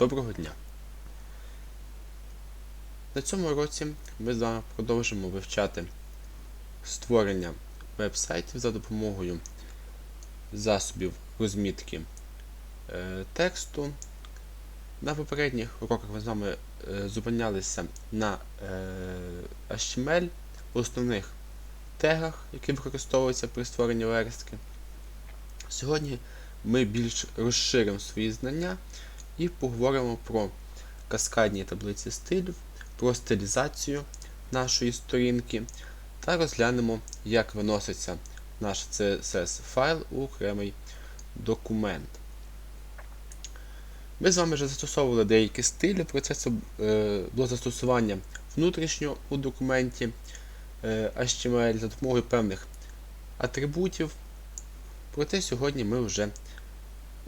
Доброго дня! На цьому році ми з вами продовжимо вивчати створення веб-сайтів за допомогою засобів розмітки е, тексту. На попередніх уроках ми з вами е, зупинялися на е, HTML, основних тегах, які використовуються при створенні верстки. Сьогодні ми більш розширимо свої знання і поговоримо про каскадні таблиці стилів, про стилізацію нашої сторінки та розглянемо, як виноситься наш CSS файл у окремий документ. Ми з вами вже застосовували деякі стилі, процесу е, було застосування внутрішнього у документі е, HTML за допомогою певних атрибутів. Проте сьогодні ми вже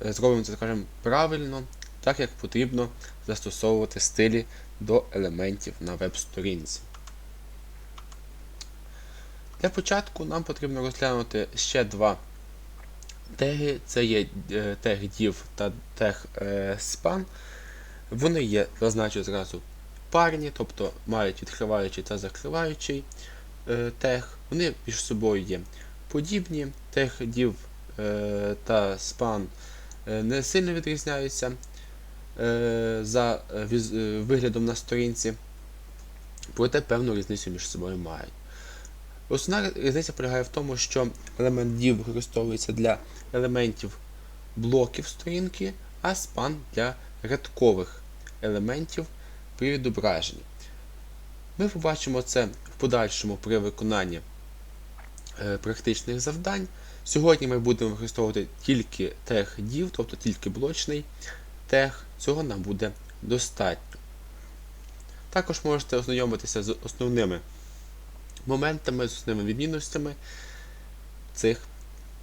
е, зробимо це, скажімо, правильно, так як потрібно застосовувати стилі до елементів на веб-сторінці. Для початку нам потрібно розглянути ще два теги. Це є е, тег div та тег е, span. Вони є, зазначу зразу, парні, тобто мають відкриваючий та закриваючий е, тег. Вони між собою є подібні. Тег div та span не сильно відрізняються за е, е, виглядом на сторінці, проте певну різницю між собою мають. Основна різниця полягає в тому, що елемент div використовується для елементів блоків сторінки, а span для рядкових елементів при відображенні. Ми побачимо це в подальшому при виконанні е, практичних завдань. Сьогодні ми будемо використовувати тільки тег div, тобто тільки блочний тег. Цього нам буде достатньо. Також можете ознайомитися з основними моментами, з основними відмінностями цих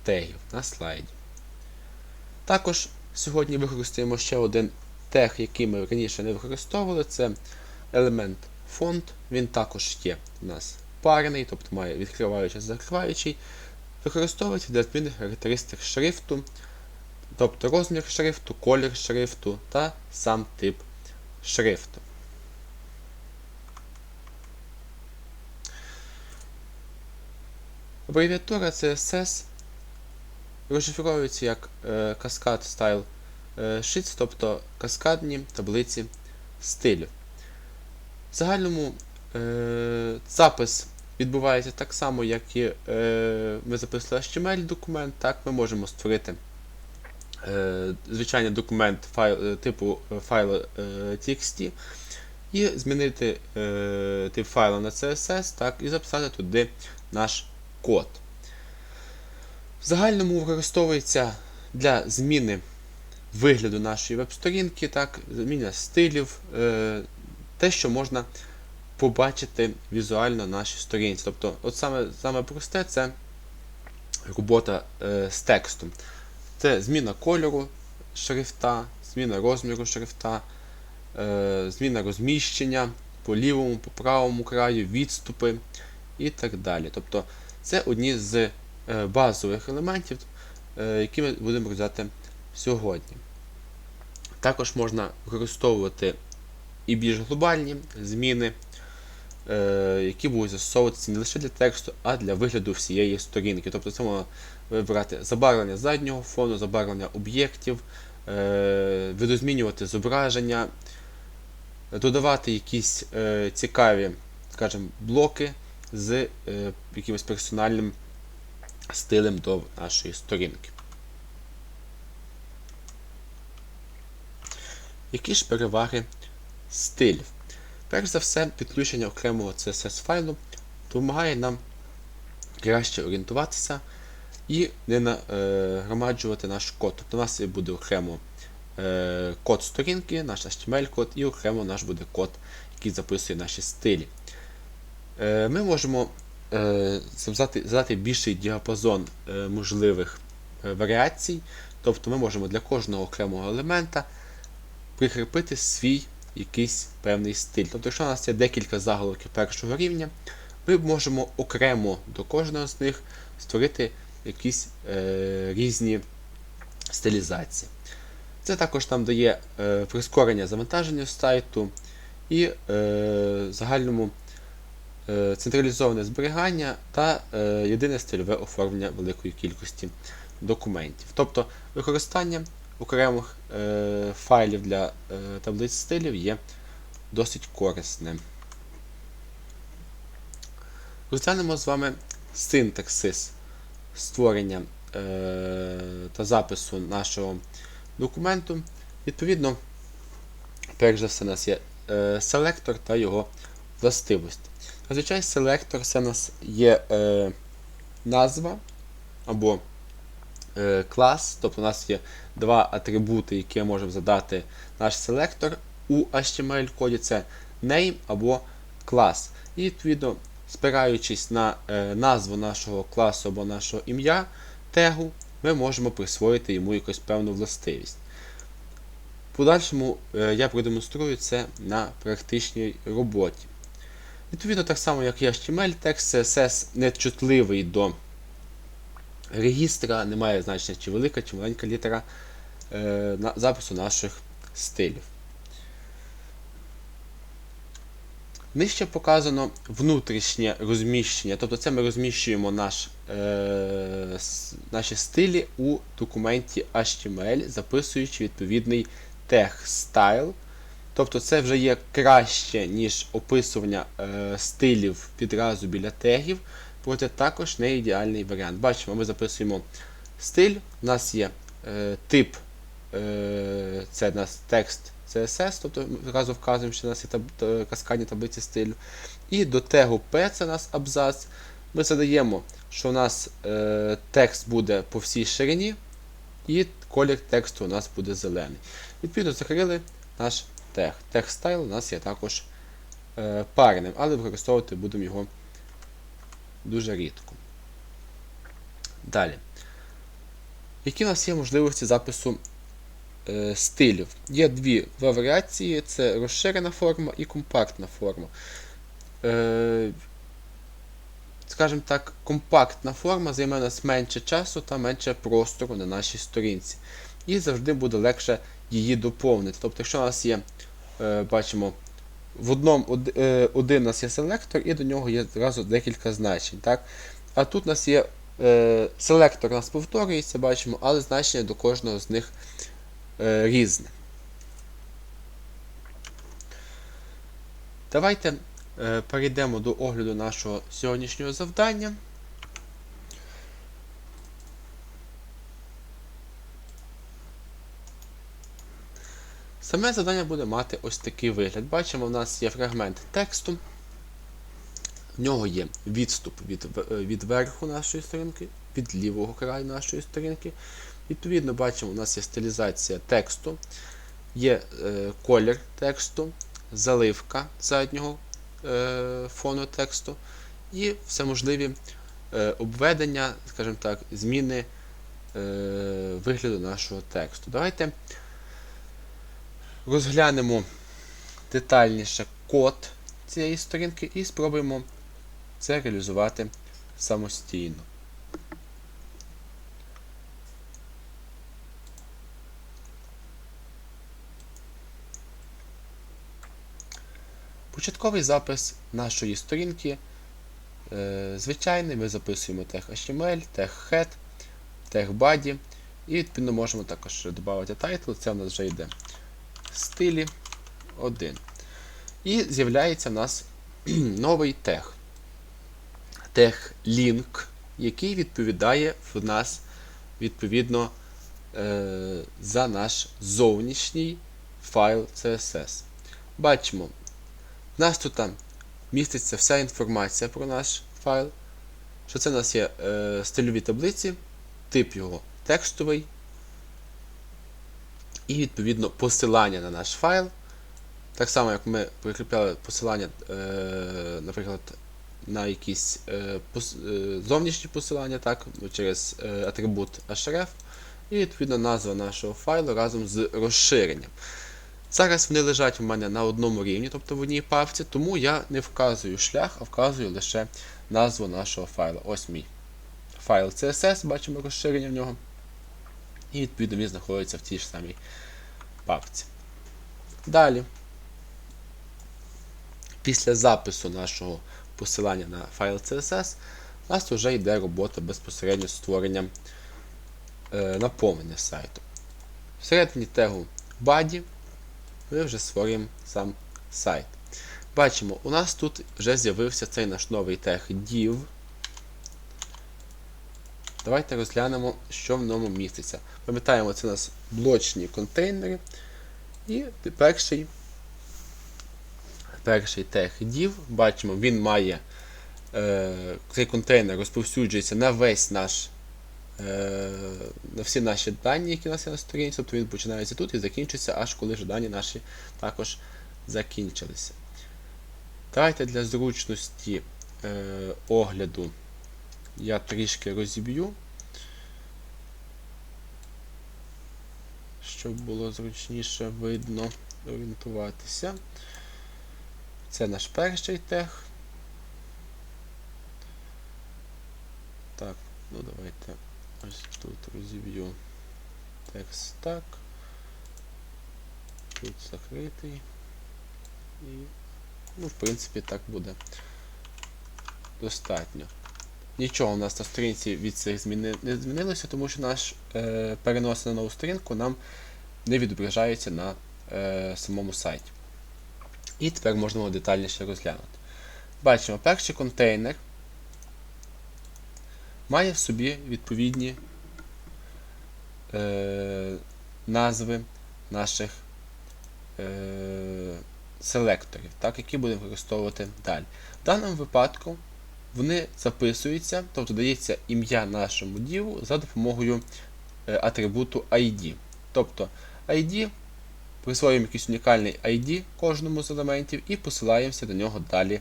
тегів на слайді. Також сьогодні використаємо ще один тег, який ми раніше не використовували. Це елемент фонд. Він також є у нас парний, тобто має відкриваючий закриваючий. Використовується для зміни характеристик шрифту, тобто розмір шрифту, колір шрифту та сам тип шрифту. Абревіатура CSS розшифровується як е, Cascade Style е, Sheets, тобто каскадні таблиці стилю. В загальному е, запис відбувається так само, як і е, ми записали HTML документ, так ми можемо створити е, звичайний документ файл, е, типу е, файлу е, TXT і змінити е, тип файла на CSS так, і записати туди наш код. В загальному використовується для зміни вигляду нашої веб-сторінки, так, зміна стилів, е, те, що можна побачити візуально на нашій сторінці. Тобто, от саме, саме просте це робота е, з текстом. Це зміна кольору шрифта, зміна розміру шрифта, е, зміна розміщення по лівому, по правому краю, відступи і так далі. Тобто, це одні з е, базових елементів, е, які ми будемо розглядати сьогодні. Також можна використовувати і більш глобальні зміни, які будуть застосовуватися не лише для тексту, а для вигляду всієї сторінки. Тобто це можна вибирати забарвлення заднього фону, забарвлення об'єктів, е, видозмінювати зображення, додавати якісь е, цікаві, скажімо, блоки з е, якимось персональним стилем до нашої сторінки. Які ж переваги стилів? Перш за все, підключення окремого CSS файлу допомагає нам краще орієнтуватися і не нагромаджувати наш код. Тобто у нас буде окремо е, код сторінки, наш HTML-код, і окремо наш буде код, який записує наші стилі. Е, Ми можемо е, задати, більший діапазон е, можливих е, варіацій, тобто ми можемо для кожного окремого елемента прикріпити свій якийсь певний стиль. Тобто, якщо у нас є декілька заголовків першого рівня, ми можемо окремо до кожного з них створити якісь е, різні стилізації. Це також нам дає е, прискорення завантаження сайту і е, загальному е, централізоване зберігання та е, єдине стильове оформлення великої кількості документів. Тобто використання окремих е, файлів для е, таблиць стилів є досить корисним. Розглянемо з вами синтаксис створення е, та запису нашого документу. Відповідно, перш за все, у нас є е, селектор та його властивості. Зазвичай селектор це у нас є е, назва або е, клас, тобто у нас є два атрибути, які можемо задати наш селектор у HTML-коді це name або клас. І відповідно, спираючись на е, назву нашого класу або нашого ім'я тегу, ми можемо присвоїти йому якусь певну властивість. Подальшому е, я продемонструю це на практичній роботі. Відповідно, так само, як і HTML, текст CSS не чутливий до регістра, немає значення чи велика, чи маленька літера запису наших стилів. Нижче показано внутрішнє розміщення, тобто це ми розміщуємо наш, е, наші стилі у документі HTML, записуючи відповідний тег style. Тобто це вже є краще, ніж описування е, стилів відразу біля тегів, проте також не ідеальний варіант. Бачимо, ми записуємо стиль, у нас є е, тип, е, це у нас текст CSS, тобто одразу вказуємо, що у нас є каскадні таблиці стилю. І до тегу P, це у нас абзац. Ми задаємо, що у нас е, текст буде по всій ширині, і колір тексту у нас буде зелений. Відповідно, закрили наш тег. Тег стайл у нас є також е, парним, але використовувати будемо його дуже рідко. Далі. Які у нас є можливості запису е, стилів? Є дві варіації: це розширена форма і компактна форма. Е, скажімо так, компактна форма займе нас менше часу та менше простору на нашій сторінці. І завжди буде легше її доповнити. Тобто, якщо у нас є, е, бачимо, в одному е, один у нас є селектор, і до нього є одразу декілька значень. Так? А тут у нас є е, селектор у нас повторюється, бачимо, але значення до кожного з них е, різне. Давайте е, перейдемо до огляду нашого сьогоднішнього завдання. Саме завдання буде мати ось такий вигляд. Бачимо, в нас є фрагмент тексту. В нього є відступ від, е, від верху нашої сторінки, від лівого краю нашої сторінки. Відповідно, бачимо, у нас є стилізація тексту, є е, колір тексту, заливка заднього е, фону тексту і всеможливі е, обведення, скажімо так, зміни е, вигляду нашого тексту. Давайте розглянемо детальніше код цієї сторінки і спробуємо це реалізувати самостійно. Початковий запис нашої сторінки е, звичайний. Ми записуємо тег HTML, тег head, тег body і відповідно можемо також додати title. Це в нас вже йде стилі 1. І з'являється в нас новий тег. Тег link, який відповідає в нас відповідно е, за наш зовнішній файл CSS. Бачимо, в нас тут там міститься вся інформація про наш файл. Що це у нас є е, стильові таблиці, тип його текстовий, і відповідно посилання на наш файл. Так само, як ми прикріпляли посилання, е, наприклад, на якісь е, пос- е, зовнішні посилання, так, ну, через е, атрибут href, і відповідно назва нашого файлу разом з розширенням. Зараз вони лежать у мене на одному рівні, тобто в одній папці, тому я не вказую шлях, а вказую лише назву нашого файлу. Ось мій файл CSS, бачимо розширення в нього. І відповідно він знаходиться в тій ж самій папці. Далі. Після запису нашого посилання на файл CSS, у нас вже йде робота безпосередньо з створенням е, наповнення сайту. Всередині тегу body ми вже створюємо сам сайт. Бачимо, у нас тут вже з'явився цей наш новий тег div. Давайте розглянемо, що в ньому міститься. Пам'ятаємо, це у нас блочні контейнери. І перший перший тег div, бачимо, він має е, цей контейнер розповсюджується на весь наш на всі наші дані, які у нас є на сторінці, тобто він починається тут і закінчується, аж коли вже дані наші також закінчилися. Давайте для зручності е, огляду я трішки розіб'ю, щоб було зручніше видно орієнтуватися. Це наш перший тег. Так, ну давайте ось тут розіб'ю текст так. Тут закритий. І, ну, в принципі, так буде достатньо. Нічого у нас на сторінці від цих змін не змінилося, тому що наш е, перенос на нову сторінку нам не відображається на е, самому сайті. І тепер можна детальніше розглянути. Бачимо, перший контейнер має в собі відповідні е, назви наших е, селекторів, так, які будемо використовувати далі. В даному випадку вони записуються, тобто дається ім'я нашому діву за допомогою е, атрибуту ID. Тобто ID присвоюємо якийсь унікальний ID кожному з елементів і посилаємося до нього далі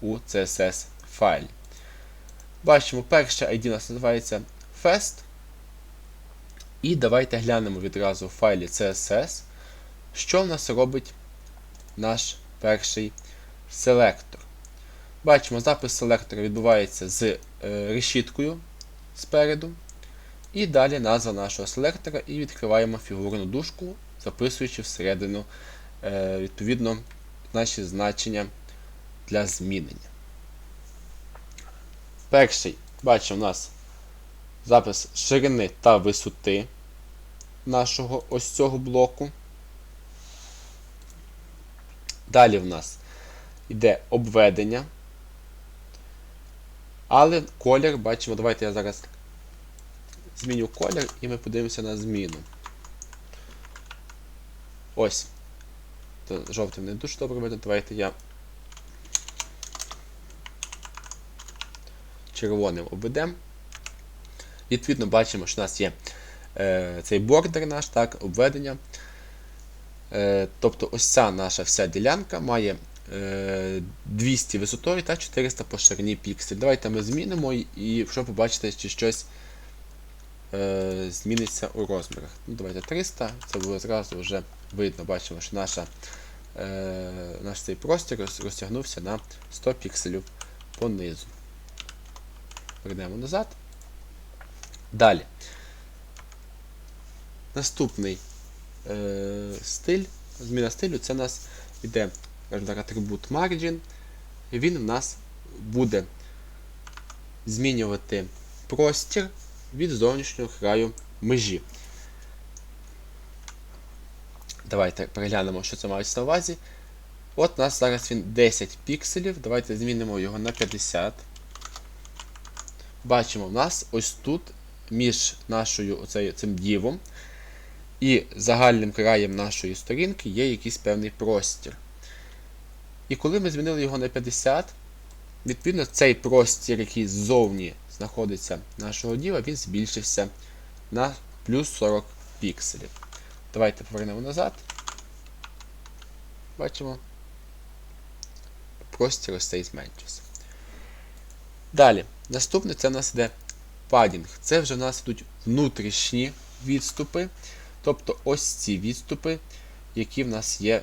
у CSS файлі. Бачимо, перше ID у нас називається Fest. І давайте глянемо відразу в файлі CSS, що в нас робить наш перший селектор. Бачимо, запис селектора відбувається з е, решіткою спереду. І далі назва нашого селектора і відкриваємо фігурну дужку, записуючи всередину е, відповідно наші значення для змінення. Перший, бачимо, у нас запис ширини та висоти нашого ось цього блоку. Далі в нас йде обведення. Але колір, бачимо, давайте я зараз зміню колір і ми подивимося на зміну. Ось. Жовтим не дуже добре видно, давайте я червоним обведемо. Відповідно, бачимо, що у нас є е, цей бордер наш, так, обведення. Е, Тобто ось ця наша вся ділянка має е, 200 висотою та 400 по ширині піксель. Давайте ми змінимо і щоб побачити, чи щось е, зміниться у розмірах. Ну, Давайте 300, це буде зразу вже видно, бачимо, що наша, е, наш цей простір розтягнувся на 100 пікселів понизу. Вернемо назад. Далі. Наступний е, стиль, зміна стилю, це у нас йде так, атрибут margin. Він в нас буде змінювати простір від зовнішнього краю межі. Давайте переглянемо, що це мається на увазі. От у нас зараз він 10 пікселів. Давайте змінимо його на 50. Бачимо, в нас ось тут між нашою оцею, цим дівом і загальним краєм нашої сторінки є якийсь певний простір. І коли ми змінили його на 50, відповідно цей простір, який ззовні знаходиться нашого діва, він збільшився на плюс 40 пікселів. Давайте повернемо назад. Бачимо. Простір ось цей зменшився. Далі, Наступне це в нас йде падінг. Це вже в нас йдуть внутрішні відступи. Тобто ось ці відступи, які в нас є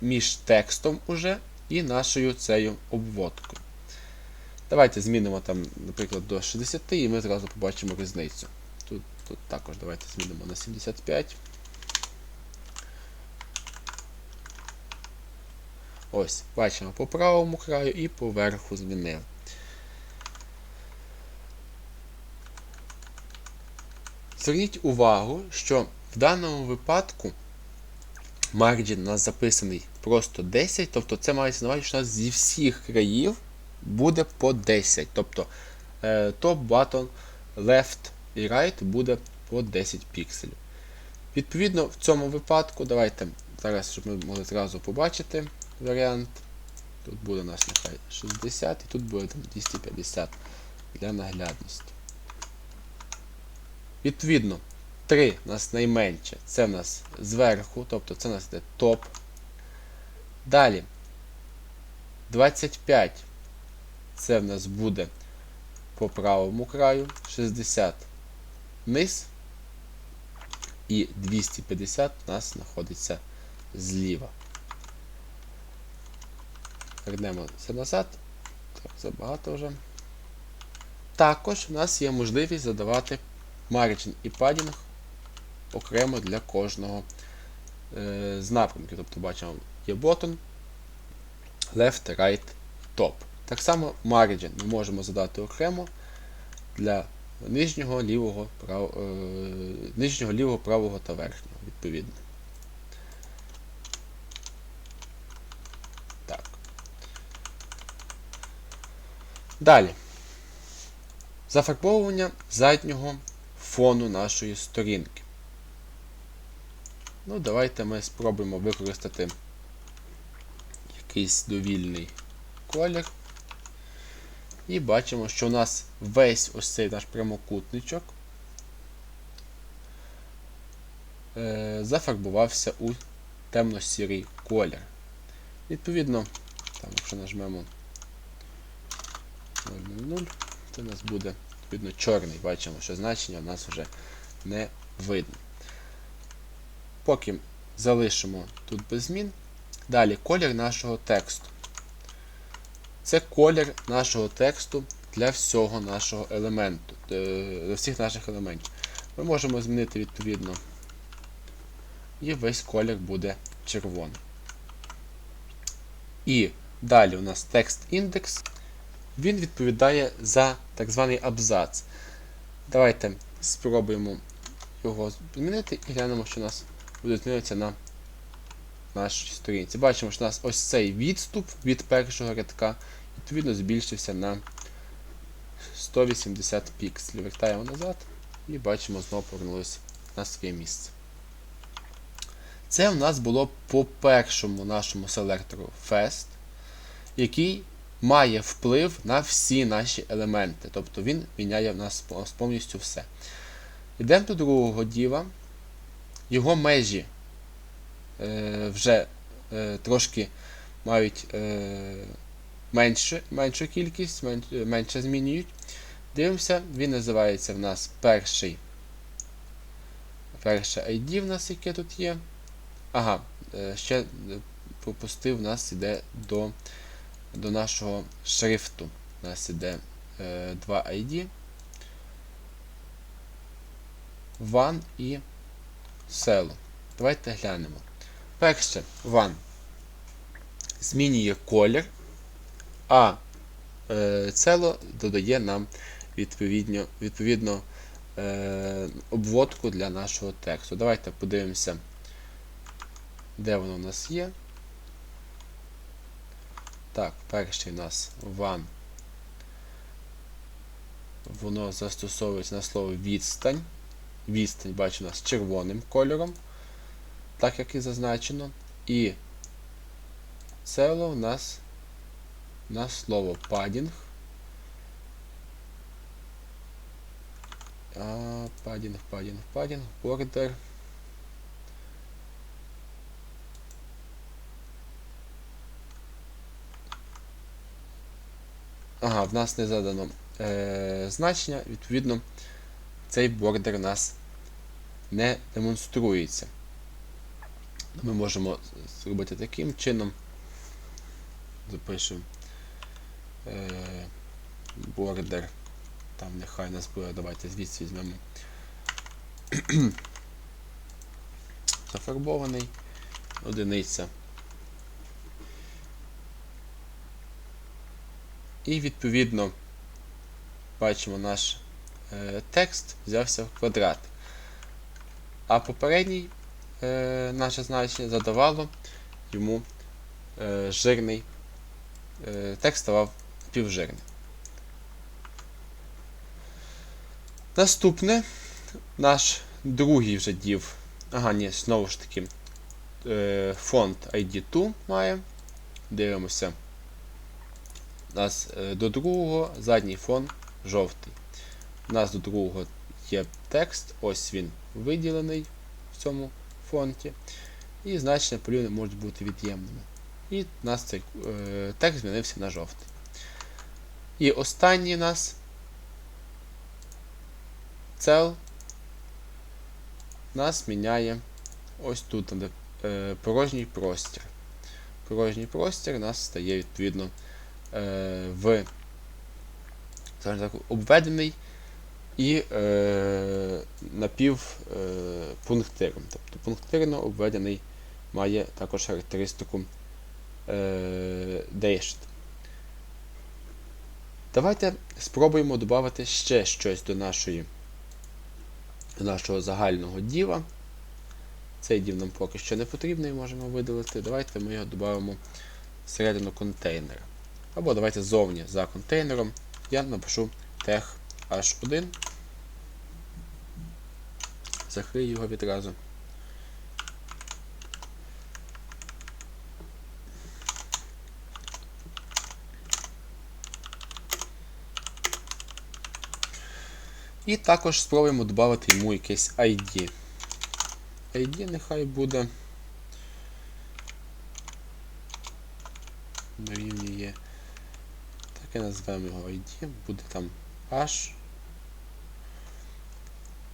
між текстом уже і нашою цією обводкою. Давайте змінимо, там, наприклад, до 60 і ми зразу побачимо різницю. Тут, тут також давайте змінимо на 75. Ось, бачимо по правому краю і по верху змінив. Зверніть увагу, що в даному випадку марджин у нас записаний просто 10, тобто це мається на увазі, що у нас зі всіх країв буде по 10. Тобто е, top, button, left і right буде по 10 пікселів. Відповідно, в цьому випадку, давайте зараз, щоб ми могли зразу побачити варіант. Тут буде у нас нехай 60 і тут буде там 250 для наглядності. Відповідно, 3 у нас найменше, це в нас зверху, тобто це у нас йде топ. Далі 25 це в нас буде по правому краю, 60 вниз. І 250 у нас знаходиться зліва. Вернемо це назад. Так, забагато вже. Також у нас є можливість задавати марджин і падінг окремо для кожного е, з напрямків. Тобто бачимо, є button, left, right, top. Так само margin ми можемо задати окремо для нижнього, лівого, прав, е, нижнього, лівого, правого та верхнього, відповідно. Так. Далі. Зафарбовування заднього фону нашої сторінки. Ну, давайте ми спробуємо використати якийсь довільний колір. І бачимо, що у нас весь ось цей наш прямокутничок е, зафарбувався у темно-сірий колір. Відповідно, там, якщо нажмемо 0,0, це у нас буде відповідно чорний. Бачимо, що значення у нас вже не видно. Поки залишимо тут без змін. Далі колір нашого тексту. Це колір нашого тексту для всього нашого елементу, е, для всіх наших елементів. Ми можемо змінити відповідно. І весь колір буде червоний. І далі у нас текст індекс. Він відповідає за так званий абзац. Давайте спробуємо його змінити і глянемо, що у нас буде змінитися на нашій сторінці. Бачимо, що у нас ось цей відступ від першого рядка відповідно збільшився на 180 пікселів. Вертаємо назад і бачимо, знову повернулося на своє місце. Це у нас було по першому нашому селектору Fest, який має вплив на всі наші елементи. Тобто він міняє в нас повністю все. Йдемо до другого діва. Його межі е, вже е, трошки мають е, менше, меншу кількість, мен, менше змінюють. Дивимося, він називається в нас перший. Перше ID в нас, яке тут є. Ага, е, ще пропустив, в нас іде до до нашого шрифту. У нас іде е, два ID. One і Celo. Давайте глянемо. Перше, One змінює колір, а е, додає нам відповідно, відповідно е, обводку для нашого тексту. Давайте подивимося, де воно у нас є. Так, перший у нас one. Воно застосовується на слово відстань. Відстань, бачу, у нас червоним кольором, так як і зазначено. І цело у нас на слово падінг. Падінг, падінг, падінг, бордер. Ага, в нас не задано е, значення, відповідно, цей бордер у нас не демонструється. Ми можемо зробити таким чином. Запишемо е, бордер. Там нехай нас буде, давайте звідси візьмемо зафарбований, одиниця. І відповідно бачимо наш е, текст взявся в квадрат. А попередній е, наше значення задавало йому е, жирний. Текст ставав півжирним. Наступне наш другий вже дів. Ага, ні, знову ж таки. Фонд ID2 має. Дивимося. У нас е, до другого задній фон жовтий. У нас до другого є текст, ось він виділений в цьому фонті. І значення полів можуть бути від'ємними. І у нас цей е, текст змінився на жовтий. І останній у нас цел нас міняє ось тут, де е, порожній простір. Порожній простір у нас стає відповідно в скажімо так, обведений і е, напівпунктиром. Тобто пунктирно обведений має також характеристику е, dashed. Давайте спробуємо додати ще щось до нашої до нашого загального діва. Цей дів нам поки що не потрібний, можемо видалити. Давайте ми його додамо всередину контейнера. Або давайте зовні за контейнером я напишу tag h1. Закрию його відразу. І також спробуємо додати йому якесь ID. ID нехай буде. Дорівнює. Так і назвемо його ID, буде там H.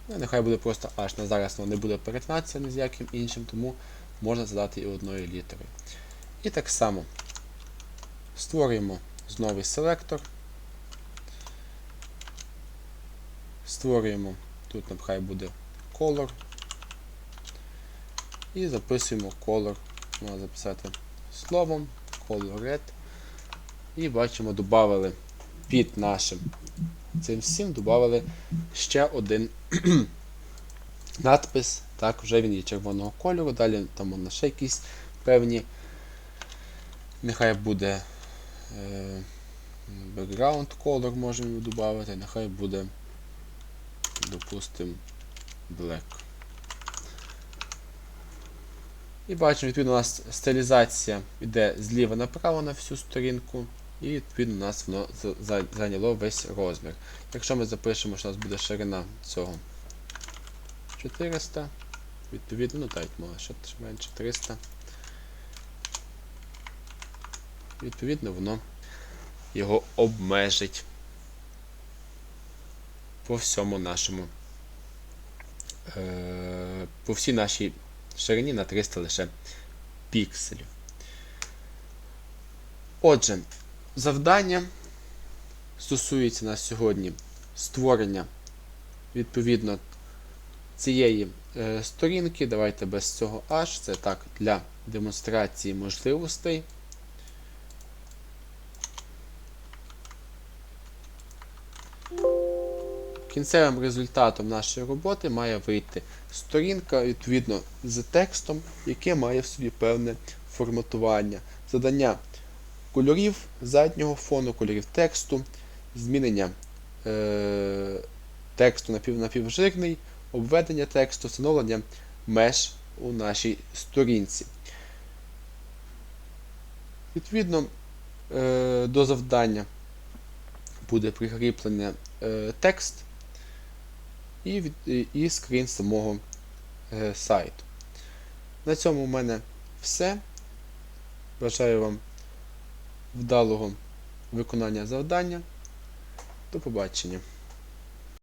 Ну, нехай буде просто H. На зараз воно не буде перетинатися ні з яким іншим, тому можна задати і одною літерою. І так само створюємо знову селектор. Створюємо, тут нехай буде color. І записуємо color. Можна записати словом color red. І бачимо, додали під нашим цим всім додали ще один надпис. Так, вже він є червоного кольору. Далі там можна ще якісь певні. Нехай буде е, background color можемо додати, нехай буде, допустимо, black. І бачимо, відповідно, у нас стилізація йде зліва направо на всю сторінку, і відповідно у нас воно зайняло весь розмір. Якщо ми запишемо, що у нас буде ширина цього 400, відповідно, ну так, може ще менше 300. Відповідно, воно його обмежить по всьому нашому, е, по всій нашій ширині на 300 лише пікселів. Отже, завдання стосується на сьогодні створення відповідно цієї е, сторінки. Давайте без цього H, це так для демонстрації можливостей. Кінцевим результатом нашої роботи має вийти сторінка відповідно з текстом, яке має в собі певне форматування, задання кольорів заднього фону, кольорів тексту, змінення е, тексту напів, напівжирний, обведення тексту, встановлення меж у нашій сторінці. Відповідно е, до завдання буде прикріплений е, текст і від, і скрін самого е, сайту. На цьому в мене все. Бажаю вам вдалого виконання завдання. До побачення.